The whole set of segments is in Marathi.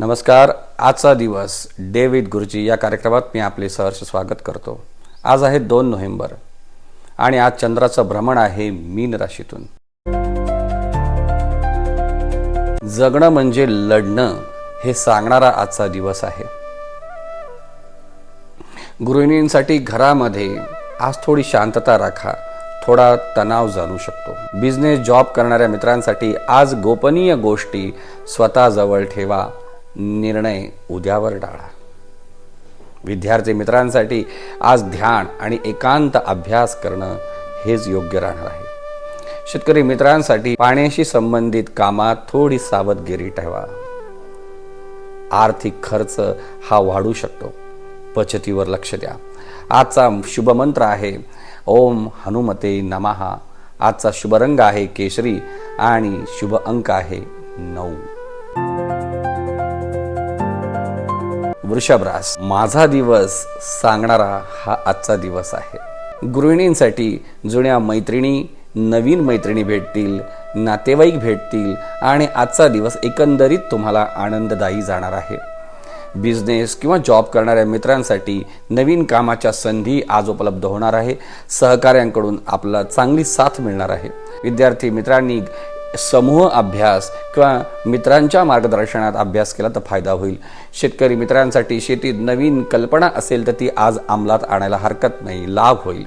नमस्कार आजचा दिवस डेव्हिड गुरुजी या कार्यक्रमात मी आपले सहर्ष स्वागत करतो. आज आहे दोन नोव्हेंबर आणि आज चंद्राचं भ्रमण आहे मीन राशीतून. जगणं म्हणजे लढणं हे सांगणारा आजचा दिवस आहे. गृहिणींसाठी घरामध्ये आज थोडी शांतता राखा थोडा तणाव जाणू शकतो. बिझनेस जॉब करणाऱ्या मित्रांसाठी आज गोपनीय गोष्टी स्वतःजवळ ठेवा. निर्णय उद्यावर टाळा. विद्यार्थी मित्रांसाठी आज ध्यान आणि एकांत अभ्यास करणं हेच योग्य राहणार आहे. शेतकरी मित्रांसाठी पाण्याशी संबंधित कामात थोडी सावधगिरी ठेवा. आर्थिक खर्च हा वाढू शकतो. बचतीवर लक्ष द्या. आजचा शुभमंत्र आहे ओम हनुमते नमहा आजचा शुभ रंग आहे केशरी आणि शुभ अंक आहे नऊ. वृषभ रास माझा दिवस सांगणारा हा आजचा दिवस आहे. गृहिणींसाठी जुन्या मैत्रिणी नवीन मैत्रिणी भेटतील नातेवाईक भेटतील आणि आजचा दिवस एकंदरीत तुम्हाला आनंददायी जाणार आहे. बिझनेस किंवा जॉब करणाऱ्या मित्रांसाठी नवीन कामाच्या संधी आज उपलब्ध होणार आहे. सहकाऱ्यांकडून आपला चांगली साथ मिळणार आहे. विद्यार्थी मित्रांनी समूह अभ्यास किंवा मित्रांच्या मार्गदर्शनात अभ्यास केला तर फायदा होईल. शेतकरी मित्रांसाठी शेतीत नवीन कल्पना असेल तर ती आज अंमलात आणायला हरकत नाही लाभ होईल.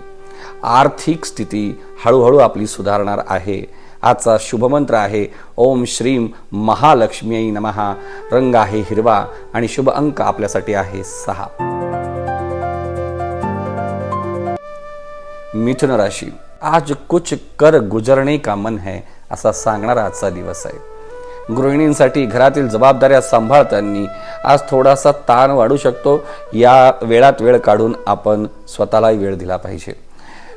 आर्थिक स्थिती हळूहळू आपली सुधारणार आहे. आजचा शुभमंत्र आहे ओम श्रीम महालक्ष्मी नमहा रंग आहे हिरवा आणि शुभ अंक आपल्यासाठी आहे सहा. मिथुन राशी. आज कुछ कर गुजरणे का मन है असा सांगणारा आजचा दिवस आहे. गृहिणींसाठी घरातील जबाबदाऱ्या सांभाळताना आज थोडासा ताण वाढू शकतो. या वेळात वेळ काढून आपण स्वतःलाही वेळ दिला पाहिजे.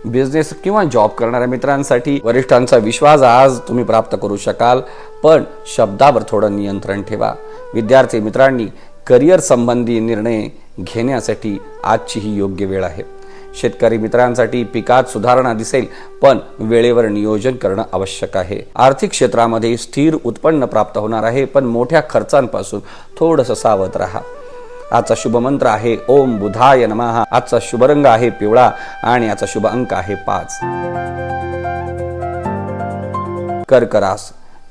बिझनेस किंवा जॉब करणाऱ्या मित्रांसाठी वरिष्ठांचा विश्वास आज तुम्ही प्राप्त करू शकाल. पण शब्दावर थोडं नियंत्रण ठेवा. विद्यार्थी मित्रांनी करिअर संबंधी निर्णय घेण्यासाठी आजची ही योग्य वेळ आहे. शेतकरी मित्रांसाठी पिकात सुधारणा दिसेल पण वेळेवर नियोजन करणं आवश्यक आहे. आर्थिक क्षेत्रामध्ये स्थिर उत्पन्न प्राप्त होणार आहे पण मोठ्या खर्चांपासून थोडंसं सावध राहा. आजचा शुभ मंत्र आहे ओम बुधाय नमहा आजचा शुभ रंग आहे पिवळा आणि आजचा शुभ अंक आहे पाच. कर्करास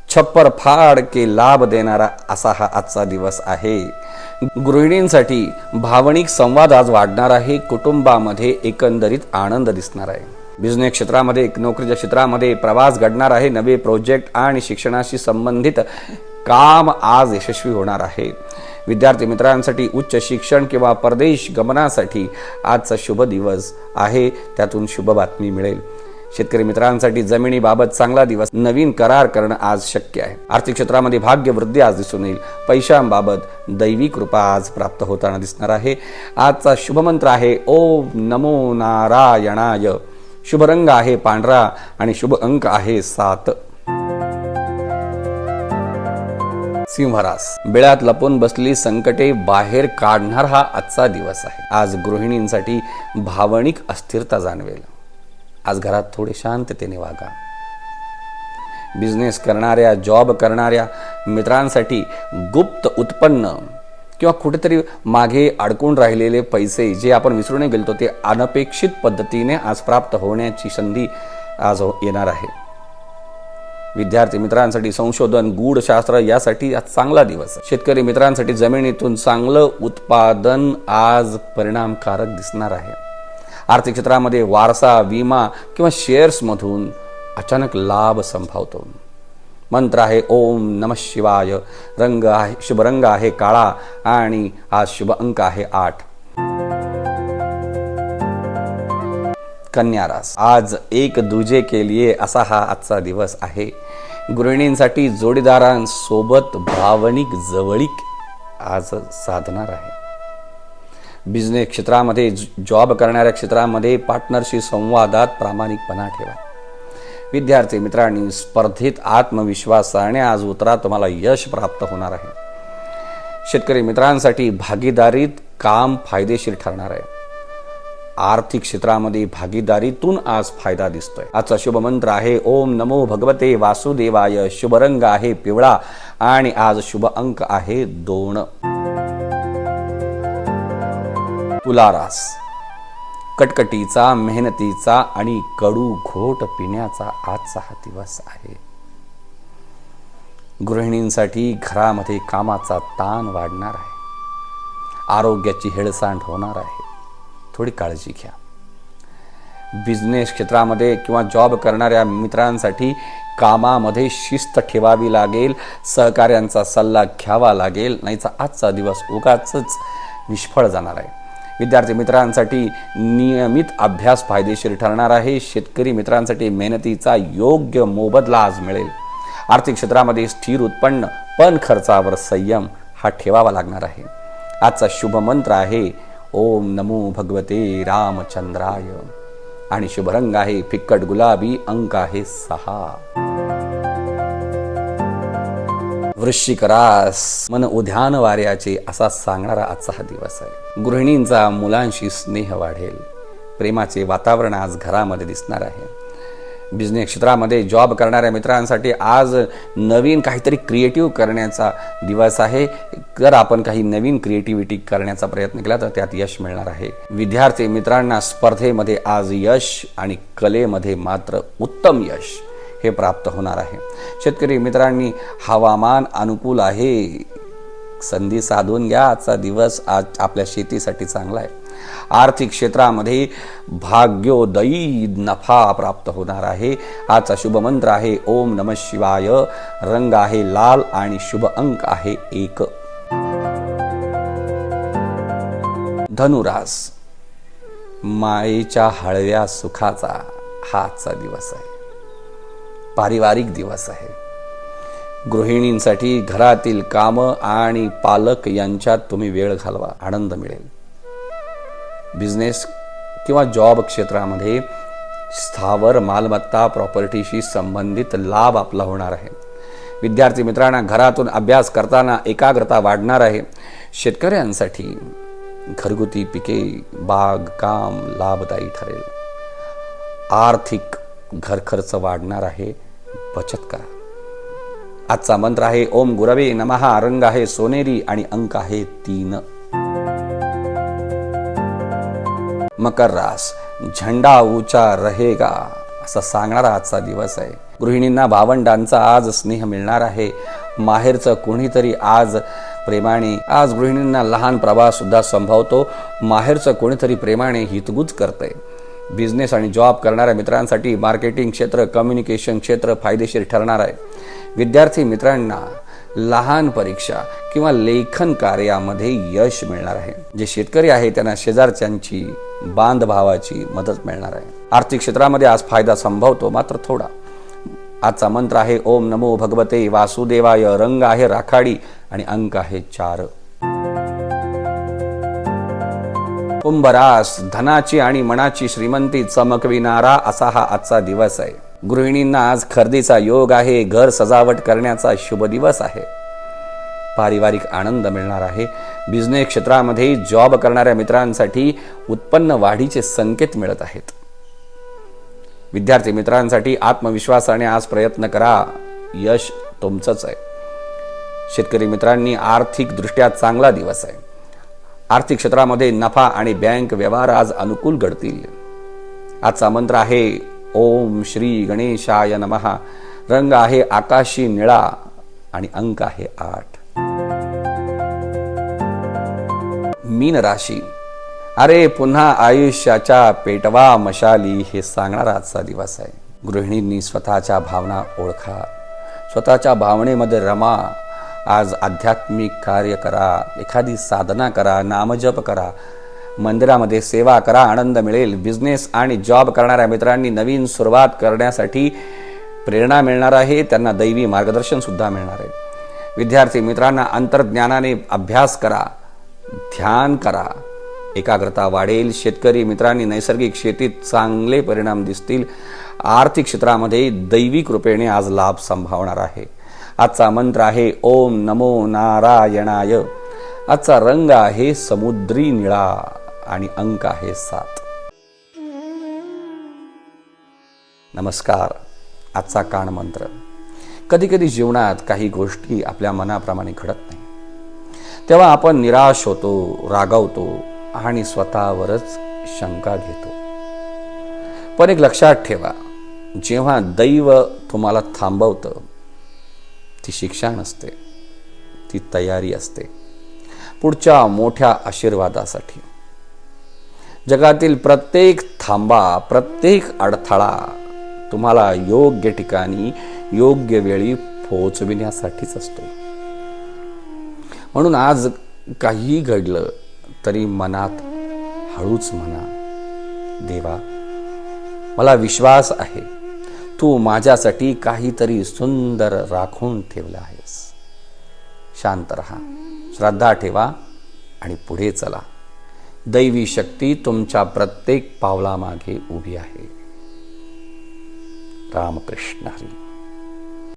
छप्पर फाड के लाभ देणारा असा हा आजचा दिवस आहे. गृहिणींसाठी भावनिक संवाद आज वाढणार आहे. कुटुंबामध्ये एकंदरीत आनंद दिसणार आहे. बिझनेस क्षेत्रामध्ये नोकरीच्या क्षेत्रामध्ये प्रवास घडणार आहे. नवे प्रोजेक्ट आणि शिक्षणाशी संबंधित काम आज यशस्वी होणार आहे. विद्यार्थी मित्रांसाठी उच्च शिक्षण किंवा परदेश गमनासाठी आजचा शुभ दिवस आहे. त्यातून शुभ बातमी मिळेल. शेतकरी मित्रांसाठी जमिनीबाबत चांगला दिवस नवीन करार करणं आज शक्य आहे. आर्थिक क्षेत्रामध्ये भाग्य वृद्धी आज दिसून येईल. पैशांबाबत दैवी कृपा आज प्राप्त होताना दिसणार आहे. आजचा शुभमंत्र आहे ओम नमो नारायणाय. शुभ रंग आहे पांढरा आणि शुभ अंक आहे सात. सिंहरास. बिळात लपून बसली संकटे बाहेर काढणार हा आजचा दिवस आहे. आज गृहिणींसाठी भावनिक अस्थिरता जाणवेल. आज घरात थोडे शांततेने वागा. बिझनेस करणाऱ्या जॉब करणाऱ्या मित्रांसाठी गुप्त उत्पन्न किंवा कुठेतरी मागे अडकून राहिलेले पैसे जे आपण विसरून गेलतो ते अनपेक्षित पद्धतीने आज प्राप्त होण्याची संधी आज हो- येणार आहे. विद्यार्थी मित्रांसाठी संशोधन गूढशास्त्र यासाठी आज चांगला दिवस. शेतकरी मित्रांसाठी जमिनीतून चांगलं उत्पादन आज परिणामकारक दिसणार आहे. आर्थिक क्षेत्रामध्ये वारसा विमा किंवा शेअर्समधून अचानक लाभ संभावतो. मंत्र आहे ओम नम शिवाय. रंग आहे शुभ रंग आहे काळा आणि आज शुभ अंक आहे आठ. कन्या रास. आज एक दुजे के लिए असा हा आजचा दिवस आहे. गृहिणींसाठी जोडीदारांसोबत भावनिक जवळीक आज साधणार आहे. बिझनेस क्षेत्रामध्ये जॉब करणाऱ्या क्षेत्रामध्ये पार्टनरशी संवादात प्रामाणिकपणा ठेवा. विद्यार्थी मित्रांनी स्पर्धेत आत्मविश्वासाने आज उतरा तुम्हाला यश प्राप्त होणार आहे. शेतकरी मित्रांसाठी भागीदारीत काम फायदेशीर ठरणार आहे. आर्थिक क्षेत्रामध्ये भागीदारीतून आज फायदा दिसतोय. आजचा शुभ मंत्र आहे ओम नमो भगवते वासुदेवाय शुभ रंग आहे पिवळा आणि आज शुभ अंक आहे दोन. तुलारास. कटकटीचा मेहनतीचा आणि कडू घोट पिण्याचा आजचा हा दिवस आहे. गृहिणींसाठी घरामध्ये कामाचा ताण वाढणार आहे. आरोग्याची हेळसांड होणार आहे. थोडी काळजी घ्या. बिझनेस क्षेत्रामध्ये किंवा जॉब करणाऱ्या मित्रांसाठी कामामध्ये शिस्त ठेवावी लागेल सहकार्यांचा सल्ला घ्यावा लागेल नाहीचा आजचा दिवस उगाच निष्फळ जाणार आहे. विद्यार्थी मित्रांसाठी नियमित अभ्यास फायदेशीर ठरणार आहे. शेतकरी मित्रांसाठी मेहनतीचा योग्य मोबदला आज मिळेल. आर्थिक क्षेत्रामध्ये स्थिर उत्पन्न पण खर्चावर संयम हा ठेवावा लागणार आहे. आजचा शुभ मंत्र आहे ओम नमो भगवते रामचंद्राय. आणि शुभ रंग आहे फिक्कट गुलाबी अंक आहे सहा. वृश्चिक रास मन उद्यान वाऱ्याचे असा सांगणारा आजचा हा दिवस आहे. गृहिणींचा मुलांशी स्नेह वाढेल. प्रेमाचे वातावरण आज घरामध्ये दिसणार आहे. बिझनेस क्षेत्रामध्ये जॉब करणाऱ्या मित्रांसाठी आज नवीन काहीतरी क्रिएटिव्ह करण्याचा दिवस आहे. जर आपण काही नवीन क्रिएटिव्हिटी करण्याचा प्रयत्न केला तर त्यात यश मिळणार आहे. विद्यार्थी मित्रांना स्पर्धेमध्ये आज यश आणि कलेमध्ये मात्र उत्तम यश. हे प्राप्त होणार आहे. शेतकरी मित्रांनी हवामान अनुकूल आहे. संधी साधून घ्या. आजचा दिवस आज आपल्या शेतीसाठी चांगला आहे. आर्थिक क्षेत्रामध्ये भाग्योदयी नफा प्राप्त होणार आहे. आजचा शुभ मंत्र आहे ओम नम शिवाय. रंग आहे लाल आणि शुभ अंक आहे एक. धनुरास मायेच्या हळव्या सुखाचा हा आजचा दिवस आहे. पारिवारिक दिवस आहे. गृहिणींसाठी घरातील कामं आणि पालक यांच्यात तुम्ही वेळ घालवा आनंद मिळेल. बिझनेस किंवा जॉब क्षेत्रामध्ये स्थावर मालमत्ता प्रॉपर्टीशी संबंधित लाभ आपला होणार आहे. विद्यार्थी मित्रांना घरातून अभ्यास करताना एकाग्रता वाढणार आहे. शेतकऱ्यांसाठी घरगुती पिके बाग काम लाभदायी ठरेल. आर्थिक घर खर्च वाढणार आहे बचत करा. आजचा मंत्र आहे ओम गुरवे नमहा रंग आहे सोनेरी आणि अंक आहे तीन. मकर रास झंडा ऊंचा रहेगा असा सांगणारा आजचा दिवस आहे. गृहिणींना भावंडांचा आज स्नेह मिळणार आहे. माहेरचं कोणीतरी आज प्रेमाने आज गृहिणींना लहान प्रवास सुद्धा संभवतो. माहेरचं कोणीतरी प्रेमाने हितगुज करतंय. बिझनेस आणि जॉब करणाऱ्या मित्रांसाठी मार्केटिंग क्षेत्र कम्युनिकेशन क्षेत्र फायदेशीर ठरणार आहे. विद्यार्थी मित्रांना लहान परीक्षा किंवा लेखन कार्यामध्ये यश मिळणार आहे. जे शेतकरी आहे त्यांना शेजारच्यांची बांधभावाची मदत मिळणार आहे. आर्थिक क्षेत्रामध्ये आज फायदा संभवतो मात्र थोडा. आजचा मंत्र आहे ओम नमो भगवते वासुदेवाय रंग आहे राखाडी आणि अंक आहे चार. कुंभरास धनाची आणि मनाची श्रीमंती चमकविणारा असा हा आजचा दिवस आहे. गृहिणींना आज खरेदीचा योग आहे घर सजावट करण्याचा शुभ दिवस आहे. पारिवारिक आनंद मिळणार आहे. बिझनेस क्षेत्रामध्ये जॉब करणाऱ्या मित्रांसाठी उत्पन्न वाढीचे संकेत मिळत आहेत. विद्यार्थी मित्रांसाठी आत्मविश्वासाने आज प्रयत्न करा. यश तुमचंच आहे. शेतकरी मित्रांनी आर्थिक दृष्ट्या चांगला दिवस आहे. आर्थिक क्षेत्रामध्ये नफा आणि बँक व्यवहार आज अनुकूल घडतील. आजचा मंत्र आहे ओम श्री गणेशाय नमहा रंग आहे आकाशी निळा आणि अंक आहे आठ. मीन राशी. अरे पुन्हा आयुष्याच्या पेटवा मशाली हे सांगणारा आजचा दिवस आहे. गृहिणींनी स्वतःच्या भावना ओळखा. स्वतःच्या भावनेमध्ये रमा. आज आध्यात्मिक कार्य करा एखादी साधना करा नामजप करा मंदिरामध्ये सेवा करा आनंद मिळेल बिझनेस आणि जॉब करणाऱ्या मित्रांनी नवीन सुरुवात करण्यासाठी प्रेरणा मिळणार आहे त्यांना दैवी मार्गदर्शन सुद्धा मिळणार आहे. विद्यार्थी मित्रांना अंतर्ज्ञानाने अभ्यास करा ध्यान करा. एकाग्रता वाढेल शेतकरी मित्रांनी नैसर्गिक शेतीत चांगले परिणाम दिसतील. आर्थिक क्षेत्रामध्ये दैवी कृपेने आज लाभ संभावणार आहे. आजचा मंत्र आहे ओम नमो नारायणाय. आजचा रंग आहे समुद्री निळा आणि अंक आहे सात. नमस्कार आजचा कान मंत्र. कधी कधी जीवनात काही गोष्टी आपल्या मनाप्रमाणे घडत नाही. तेव्हा आपण निराश होतो रागावतो आणि स्वतःवरच शंका घेतो. पण एक लक्षात ठेवा जेव्हा दैव तुम्हाला थांबवतं ती शिक्षा नसते ती तयारी असते. पुढच्या मोठ्या आशीर्वादासाठी. जगातील प्रत्येक थांबा प्रत्येक अडथळा तुम्हाला योग्य ठिकाणी योग्य वेळी पोहोचविण्यासाठीच असतो. म्हणून आज काहीही घडलं तरी मनात हळूच म्हणा देवा मला विश्वास आहे तू माझ्यासाठी काहीतरी सुंदर राखून ठेवलं आहेस. शांत रहा. श्रद्धा ठेवा आणि पुढे चला. दैवी शक्ती तुमच्या प्रत्येक पावलामागे उभी आहे. रामकृष्ण हरी.